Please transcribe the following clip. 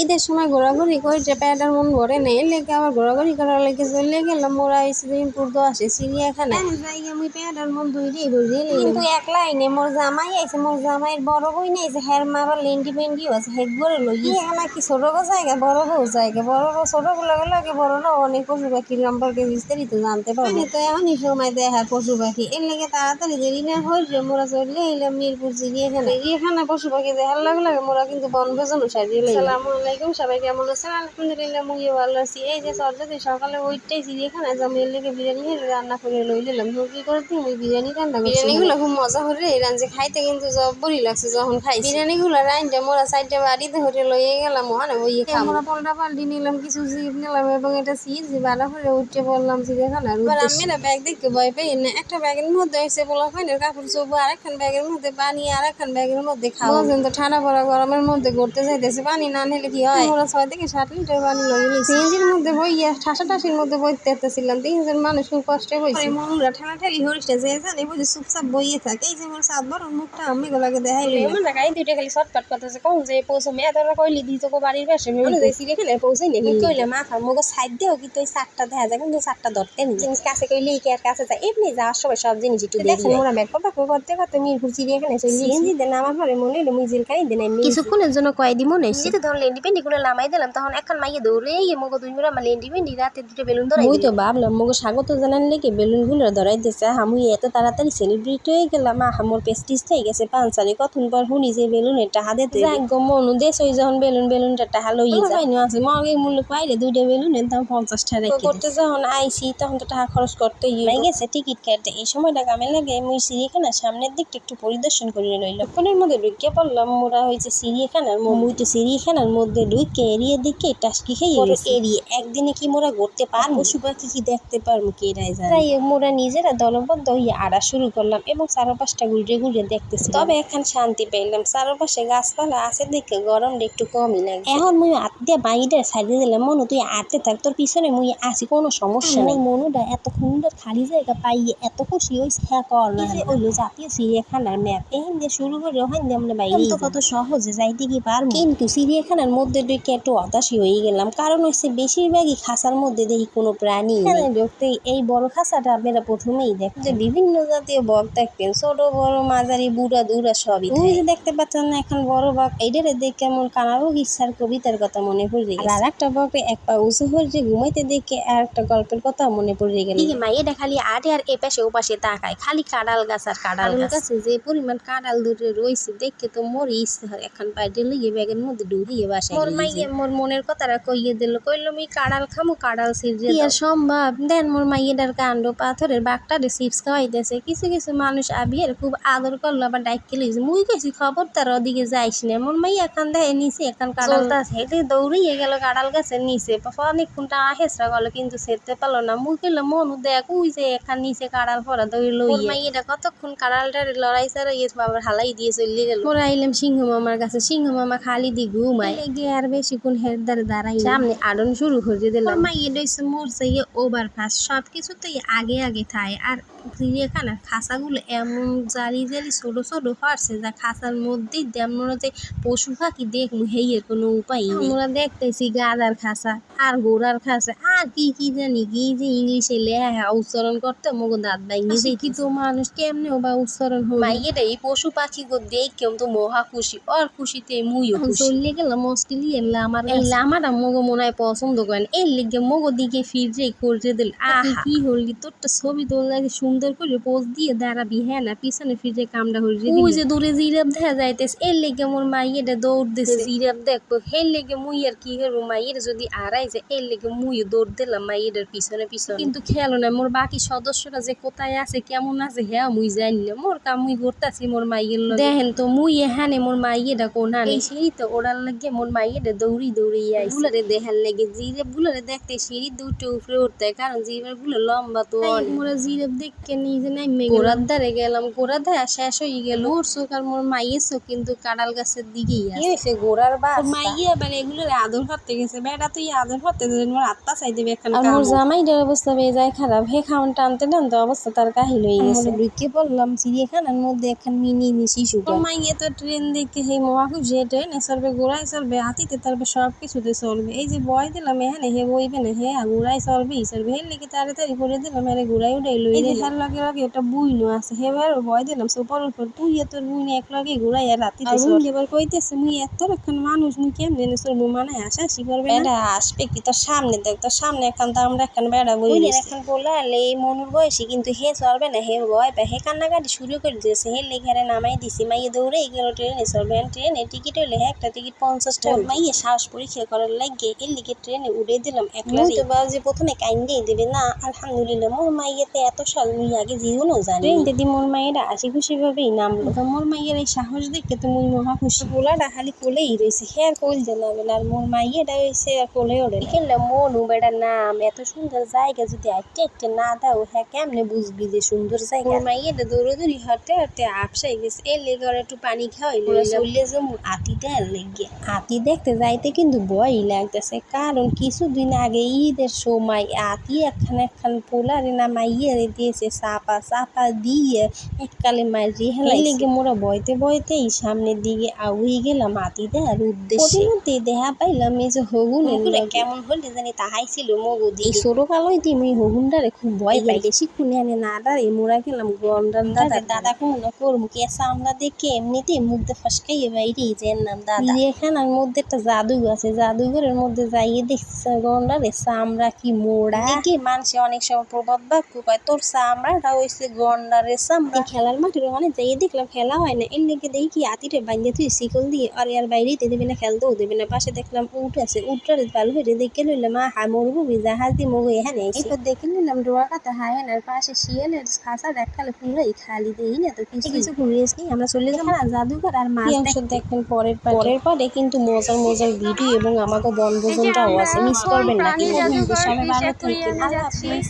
ঈদের সময় ঘোরাঘুরি করে প্যাডার মন ভরে নেই লেগে আবার ঘোরাঘুরি করার লেগে চলে গেলাম মোরা এই সিজনপুর তো আসে চিড়িয়াখানা প্যাডার মন ধুইরেই বুঝিয়ে কিন্তু একলা আইনে মোর জামাই আইছে মোর জামাইয়ের বড় বই নেইছে হের মা আবার লেন্ডি পেন্ডিও আছে হেগ করে লই এখানে কি ছোট গো জায়গা বড় গো জায়গা বড় গো ছোটগুলো লাগে বড়রা অনেক পশু পাখি সম্পর্কে বিস্তারিত জানতে পারবে। তো এখনই সময় দেখার পশু পাখি এর লেগে তাড়াতাড়ি দেরি না হইলে মোরা চলে এলাম মিরপুর চিড়িয়াখানা চিড়িয়াখানা পশু পাখি দেখার লাগে লাগে মোরা কিন্তু বনভোজন সাজিয়ে আসসালামু আলাইকুম। সবাই কেমন আছেন? আলহামদুলিল্লাহ মুইও ভালো আছি। এই যে সরজাদি সকালে ওইটাই চিড়িয়াখানায় জমি এর লেগে বিরিয়ানি রান্না করে লই নিলাম কি করে দিই ওই বিরিয়ানি রান্না করছি। বিরিয়ানি খুব মজা করে রাঁধছে খাইতে কিন্তু জব্বরই লাগছে যখন খাই বিরিয়ানি গুলো রাইনটা মোরা সাইডটা বাড়িতে হতে লইয়ে গেলাম ওখানে ওই আমরা পলটা পাল্টি নিলাম কিছু জিপ নিলাম এবং এটা সিজি বাড়া করে উঠে পড়লাম চিড়িয়াখানার এবার আমি না ব্যাগ দেখতে ভয় পাই না একটা ব্যাগের মধ্যে হয়েছে পোলা ফাইনের কাপড় চোপড় আর একখান ব্যাগের মধ্যে পানি আর একখান ব্যাগের মধ্যে খাওয়া বলছেন তো ঠান্ডা পড়া গরমের মধ্যে ঘুরতে যাইতেছে পানি না নিলে কি হয়? আমরা ছয় থেকে সাত লিটার পানি সিএনজির মধ্যে বইয়া ঠাসা টাসির মধ্যে বইতে আসতেছিলাম তিনজন মানুষ খুব কষ্টে হয়েছে মনুরা ঠান্ডা ঠালি হরিষ্টা যে জানে বুঝে চুপচাপ বইয়ে থাকে। এই যে মোর সাত বড় মুখটা আমি গোলাকে দেখাই গাই দুইটা খালি শর্টকাট করতেছে। কোন যে পৌঁছে মেয়ে তোরা কইলি দি তোকে বাড়ির পাশে। বলে যাইছি এখানে পৌঁছে নি। কইলে মাথা মগো সাইড দেও কিন্তু ওই চারটা দেখা যায় কিন্তু চারটা ধরতে নি। জিনিস কাছে কইলে কি আর কাছে যায়? এমনি যাওয়ার সময় সব জিনিস একটু দেখি মোরা ব্যাগ কথা করতে করতে মিরপুর চিড়িয়াখানে চলে সিএনজি দেন আমার পরে মনে হলো মুই জেল খাই দেন কিছুক্ষণের জন্য কয়েদি মনে হয়েছে যেতে ধরুন লেন্ডি লামাই দিলাম তখন এখন মাইয়ে দৌড়ে গিয়ে মগো দুই মুরা আমার লেন্ডি পেন্ডি রাতে দুটো বেলুন ধরাই মুই তো ভাবলাম মগো স্বাগত জানান লেগে বেলুনগুলো ধরাই দিছে আমি এত তাড়াতাড়ি সেলিব্রিটি হয়ে গেলাম আহা মোর পেস্টিস হয়ে গেছে পাঁচালি কতক্ষণ পর শুনি যে বেলুনের টাহা দিতে গো মনু দেশ ওই যখন বেলুন বেলুনটা টাহা লইয়ে যায় না আছে মগে মূল্য পাইলে দুইটা বেলুনের দাম পঞ্চাশ টাকা করতে যখন আইসি তখন তো টাকা খরচ করতে গেছে টিকিট কাটতে এই সময়টা কামে লাগে মুই চিড়িয়াখানা সামনের দিকটা একটু পরিদর্শন করে লইলাম ফোনের মধ্যে ঢুকিয়ে পড়লাম মোরা হয়েছে চিড়িয়াখানার মুই তো চিড়িয়াখানার মধ্যে ঢুকে এরিয়ে দিকে টাসকি খেয়ে এরিয়ে একদিনে কি মোরা ঘুরতে পারব? পশু পাখি কি দেখতে পারব কে রাই জানে। তাই মোরা নিজেরা দলবদ্ধ হয়ে আড়া শুরু করলাম এবং চারপাশটা ঘুরে ঘুরে দেখতেছি তবে এখন শান্তি পেলাম চারপাশে গাছপালা আছে দেখে গরমটা একটু কমই লাগে এখন মুই আত্মীয় বাইরে ছাড়িয়ে দিলাম মনু তুই আটতে থাক তোর পিছনে মুই আসি কোনো সমস্যা নেই। মনুটা এত সুন্দর খালি জায়গা পাইয়ে এত খুশি হয়েছে হ্যাঁ কর ওইলো জাতীয় চিড়িয়াখানার ম্যাপ। এখান দিয়ে শুরু করে ওখান দিয়ে আমরা বাইরে কত সহজে যাইতে কি পারব? কিন্তু চিড়িয়াখানার মধ্যে ঢুকে একটু হতাশই হয়ে গেলাম। কারণ হচ্ছে বেশিরভাগই খাঁচার মধ্যে দেখি কোনো প্রাণী ঢুকতে এই বড় খাঁচাটা আপনারা প্রথমেই দেখেন যে বিভিন্ন জাতীয় বক দেখবেন ছোট বড় মাঝারি বুড়া দুরা সবই দেখতে পাচ্ছেন না এখন বড় বক এইটারে দেখে আমার কানারও ইচ্ছার কবিতার কথা মনে পড়ে গেছে। আর একটা বকে এক পা উঁচু হয়ে ঘুমাইতে দেখে আর একটা গল্পের কথা মনে পড়ে গেল। এই মাইয়েটা খালি আটে আর এপাশে ওপাশে তাকায় খালি কাঁড়াল গাছ আর কাঁড়াল গাছ। যে পরিমাণ কাঁড়াল দূরে রয়েছে দেখে তো মোর ইচ্ছে হয়। এখন বাইরে লিগে ব্যাগের মধ্যে ঢুকিয়ে বাসায় মোর মাইয়ে। মোর মনের কথাটা কইয়ে দিল কইলো আমি কাঁড়াল খামু কাঁড়াল কি আর সম্ভব। দেন মোর মাইয়েটার কাণ্ড পাথরের বাঘটারে চিপস খাওয়াইতেছে। কিছু কিছু মানুষ আবিয়ার খুব আদর করল আবার ডাইকে লিয়েছে মুই কইছি খবর তার ওদিকে যাইস না। মোর মাইয়া এখান দেয় নিচে এখান কাঁড়ালটা হেঁটে দৌড়িয়ে গেল কাঁড়াল গাছের নিচে। অনেকক্ষণ টানা হেসরা গেল কিন্তু সেরতে পারল না। মুই কইলাম মনু দেখ উই যে এখান নিচে কাঁড়াল পরা দৌড়ি মোর লইয়ে মাইয়েটা কতক্ষণ কাঁড়ালটারে লড়াই চাড়াই বাবার হালাই দিয়ে চলে গেল। মোরা আইলাম সিংহ মামার কাছে সিংহ মামা খালি দি ঘুমায়। গিয়ে আর বেশিক্ষণ হেরদার দাঁড়াই সামনে আড়ন শুরু করে দিলাম। মা ইয়ে রয়েছে মোর চাইয়ে ওভার ফাস্ট সব কিছুতেই আগে আগে থায়। আর চিড়িয়াখানার খাঁচাগুলো এমন জালি জালি ছোট ছোট হচ্ছে যা খাঁচার মধ্যেই তেমন যে পশু পাখি দেখমু হেইয়ের কোনো উপায় নেই। আমরা দেখতেছি গাদার খাঁচা আর গোড়ার খাঁচা। আর কি কি জানি কি যে ইংলিশে লেখা উচ্চারণ করতে মগো দাঁত ভাঙি কি তো মানুষ কেমনে বা উচ্চারণ হয় মাইয়েটা এই পশু পাখি গো দেখ কেউ তো মহা খুশি ওর খুশিতে মুইও খুশি। চলে গেলাম অস্ট্রেলিয়ার লামার এই লামাটা মগো মনে হয় পছন্দ করেন। এর লিগে মগো দিকে ফিরে করে দিল আহা কি হলি তোরটা ছবি তোলাকে সুন্দর করে পোজ দিয়ে দাঁড়াবি হ্যাঁ না? পিছনে ফিরে কামড়া হয়ে ওই যে দূরে জিরাফ দেখা যাইতেছে এর লেগে মোর মাইয়েটা দৌড় দিছে জিরাফ দেখব। হের লেগে মুই আর কি করব? মাইয়ের যদি আড়াই যায় এর লেগে মুই দৌড় দিলাম মাইয়েটার পিছনে পিছনে। কিন্তু খেয়াল না মোর বাকি সদস্যরা যে কোথায় আছে কেমন আছে হ্যাঁ মুই জানি না। মোর কাম মুই করতেছি মোর মাইয়ের দেখেন তো মুই এখানে মোর মাইয়েটা কোন সেই তো ওড়ার লাগে মোর মাইয়েটা দৌড়ি দৌড়ি আইছে। গুলারে দেখার লাগে জিরাফ গুলারে দেখতে সিঁড়ি দুটো উপরে উঠতে কারণ জিরাফগুলো লম্বা তো মোরা জিরাফ দেখকে নিজে নাইমে গোড়ার ধারে গেলাম গোড়ার ধারে শেষ হয়ে গেল। মোর চোখ আর মোর মাইয়ের চোখ কিন্তু কাঁড়াল গাছের দিকেই আছে। গোড়ার বা মাইয়ে আবার এগুলোর আদর করতে গেছে। বেটা তুই আদর করতে মোর আত্মা চাই দেবে এখন আর মোর জামাইটার অবস্থা বেয়ে যায় খারাপ। হে খাওয়ান টানতে টানতে অবস্থা তার কাহিল হয়ে গেছে। ঢুকে পড়লাম চিড়িয়াখানার মধ্যে এখন মিনি শিশু মাইয়ে তো ট্রেন দেখে সেই মহা খুশি ট্রেন সরবে গোড়ায় সরবে হাতিতে তারপর সব কিছুতে চলবে। এই যে বয় দিলাম এখানে হে বইবে না হে ঘুরাই চলবেই চলবে। হের লিখে তাড়াতাড়ি করে দিলাম আরে ঘুরাই উড়াই লই এই হের লগে লগে একটা বুইনো আছে। হে বার বয় দিলাম সুপার উপর তুই তোর বুইনে এক লগে ঘুরাই আর রাতিতে চল। এবার কইতেছে মুই এত রকম মানুষ মুই কেমনে নে চলবো? মানে হাসাহাসি করবে না? আসবে কি? তোর সামনে দেখ তোর সামনে এখন তো আমরা এখন বেড়া বই এখন বললে এই মনুর বয়সী কিন্তু হে চলবে না হে ভয় পায়। হে কান্নাকাটি শুরু করে দিয়েছে হে লেখারে নামাই দিছি। মাইয়ে দৌড়ে গেল ট্রেনে চলবে। ট্রেনে টিকিট হইলে একটা টিকিট পঞ্চাশ টাকা। মাইয়ে সাহস পরীক্ষা করার লাগে এর লিগে ট্রেনে উড়ে দিলাম একলা তো বাজে প্রথমে কাইন্দেই দেবে না আলহামদুলিল্লাহ মোর মাইয়েতে এত সাল মুই আগে জীবনও জানি। ট্রেন দিদি মোর মাইয়েরা হাসি খুশি ভাবেই নামলো। তো মোর মাইয়ের এই সাহস দেখে তো মুই মহা খুশি। পোলাটা খালি কোলেই রয়েছে হে আর কোল না আর মোর মাইয়েটা হয়েছে আর কোলে ওড়ে খেললে মন বেটার নাম এত সুন্দর জায়গা যদি একটা একটা না দাও হ্যাঁ কেমনে বুঝবি যে সুন্দর জায়গা? মোর মাইয়েটা দৌড়াদৌড়ি হাঁটতে হাঁটতে আপসাই গেছে এর লেগে একটু পানি খাওয়াই চললে যে আতি লেগে আতি দেখতে যাইতে কিন্তু ভয়ই লাগতেছে। কারণ কিছুদিন আগে ঈদের সময় আতি একখান একখান পোলারে না মাইয়ারে দিয়েছে চাপা চাপা দিয়ে এককালে মারিয়ে হেলাই লেগে মোরা বইতে বইতেই সামনের দিকে আগুই গেলাম আতি দেওয়ার উদ্দেশ্যে দেহা পাইলাম এই যে হগুনের কেমন হলে জানি তাহাই ছিল মগদি এই ছোট কালোই দিয়ে আমি হগুনটারে খুব ভয় পাই। বেশিক্ষণ আমি না দাঁড়ে মোরা গেলাম গন্ডার দাদা দাদা কোনো করব কেসা আমরা দেখে এমনিতেই মুখ দিয়ে ফসকাইয়ে বাইরে যে নাম দাদা। এখানের মধ্যে একটা জাদুঘর আছে জাদুঘরের মধ্যে যাইয়ে দেখছি গন্ডারে চামড়া কি মোড়া। দেখি মানুষে অনেক সময় প্রবাদ বাক্য কয় তোর চামড়াটা হয়েছে গন্ডারে চামড়া। খেলার মাঠের ওখানে যাইয়ে দেখলাম খেলা হয় না। এর লেগে দেখি কি আতিরে বাইন্দে তুই শিকল দিয়ে আর আর বাইরে দিতে দেবে না খেলতেও দেবে না। পাশে দেখলাম উঠ আছে উঠটারে ভালো হয়ে দেখে লইলাম মা হা মরুভূমি জাহাজ দিয়ে মগু এখানে এরপর দেখে নিলাম ডোয়া কাটা হায়নার পাশে শিয়ালের খাসা দেখালে পুরোই খালি দেই না তো কিছু কিছু নেই আমরা চলে গেলাম আর জাদুঘর আর মাছ দেখেন পরের পরের পরে কিন্তু মজার মজার ভিডিও এবং আমাকে বনভোজনটাও আছে। মিস করবেন না কিন্তু সবাই ভালো থাকবেন। আল্লাহ হাফিজ।